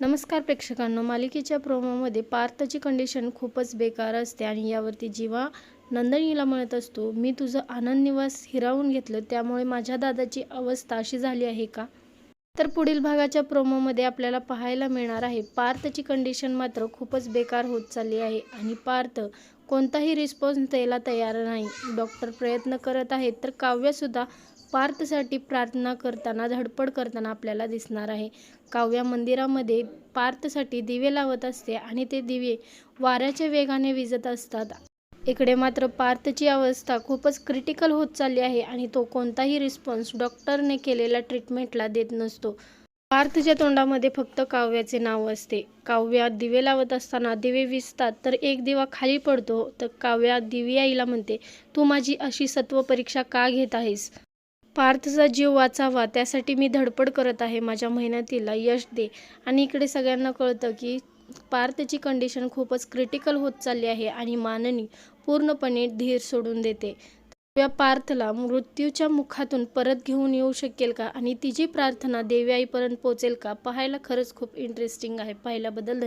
नमस्कार प्रेक्षकांनो मालिकेच्या प्रोमोमध्ये पार्थची कंडिशन खूपच बेकार असते आणि यावरती जीवा नंदनीला म्हणत असतो मी तुझं आनंद निवास हिरावून घेतलं त्यामुळे माझ्या दादाची अवस्था अशी झाली आहे का? तर पुढील भागाच्या प्रोमोमध्ये आपल्याला पाहायला मिळणार आहे पार्थची कंडिशन मात्र खूपच बेकार होत चालली आहे आणि पार्थ कोणताही रिस्पॉन्स द्यायला तयार नाही. डॉक्टर प्रयत्न करत आहेत तर काव्यसुद्धा पार्थसाठी प्रार्थना करताना धडपड करताना आपल्याला दिसणार आहे. काव्या मंदिरामध्ये पार्थसाठी दिवे लावत असते आणि ते दिवे वाऱ्याच्या वेगाने विजत असतात. इकडे मात्र पार्थची अवस्था खूपच क्रिटिकल होत चालली आहे आणि तो कोणताही रिस्पॉन्स डॉक्टरने केलेल्या ट्रीटमेंटला देत नसतो. पार्थच्या तोंडामध्ये फक्त काव्याचे नाव असते. काव्या दिवे लावत असताना दिवे विसतात तर एक दिवा खाली पडतो तर काव्या दिव्याईला म्हणते तू माझी अशी सत्व परीक्षा का घेत आहेस? पार्थचा जीव वाचावा त्यासाठी मी धडपड करत आहे माझ्या मेहनतीला यश दे. आणि इकडे सगळ्यांना कळतं की पार्थची कंडिशन खूपच क्रिटिकल होत चालली आहे आणि माननी पूर्णपणे धीर सोडून देते. या पार्थला मृत्यूच्या मुखातून परत घेऊन येऊ शकेल का? आणि तिची प्रार्थना देव्याईपर्यंत पोहोचेल का? पाहायला खरंच खूप इंटरेस्टिंग आहे. पाहिल्याबद्दल धन्यवाद.